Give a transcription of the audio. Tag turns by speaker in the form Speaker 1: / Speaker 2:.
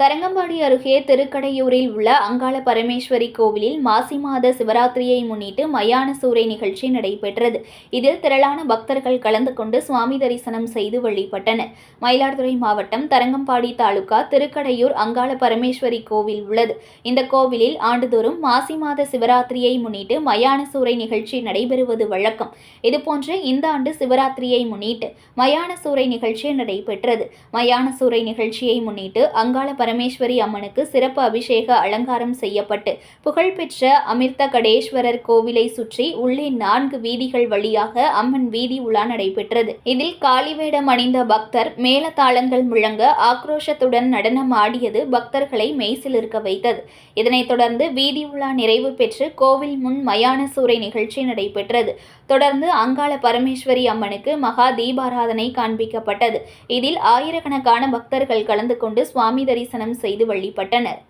Speaker 1: தரங்கம்பாடி அருகே திருக்கடையூரில் உள்ள அங்காள பரமேஸ்வரி கோவிலில் மாசி மாத சிவராத்திரியை முன்னிட்டு மயான சூறை நிகழ்ச்சி நடைபெற்றது. இதில் திரளான பக்தர்கள் கலந்து கொண்டு சுவாமி தரிசனம் செய்து வழிபட்டனர். மயிலாடுதுறை மாவட்டம் தரங்கம்பாடி தாலுகா திருக்கடையூர் அங்காள பரமேஸ்வரி கோவில் உள்ளது. இந்த கோவிலில் ஆண்டுதோறும் மாசி மாத சிவராத்திரியை முன்னிட்டு மயான சூறை நிகழ்ச்சி நடைபெறுவது வழக்கம். இதுபோன்று இந்த ஆண்டு சிவராத்திரியை முன்னிட்டு மயான சூறை நிகழ்ச்சி நடைபெற்றது. மயான சூறை நிகழ்ச்சியை முன்னிட்டு அங்காள பரமேஸ்வரி அம்மனுக்கு சிறப்பு அபிஷேக அலங்காரம் செய்யப்பட்டு புகழ்பெற்ற அமிர்த கடேஸ்வரர் கோவிலை சுற்றி உள்ளே நான்கு வீதிகள் வழியாக அம்மன் வீதி உலா நடைபெற்றது. இதில் காளிவேடம் அணிந்த பக்தர் மேலதாளங்கள் முழங்க ஆக்ரோஷத்துடன் நடனம் ஆடியது பக்தர்களை மெய்சிலிருக்க வைத்தது. இதனைத் தொடர்ந்து வீதி உலா நிறைவு பெற்று கோவில் முன் மயான சூறை நிகழ்ச்சி நடைபெற்றது. தொடர்ந்து அங்காள பரமேஸ்வரி அம்மனுக்கு மகா தீபாராதனை காண்பிக்கப்பட்டது. இதில் ஆயிரக்கணக்கான பக்தர்கள் கலந்து கொண்டு சுவாமி தரிசனம் செய்து வழிபட்டனர்.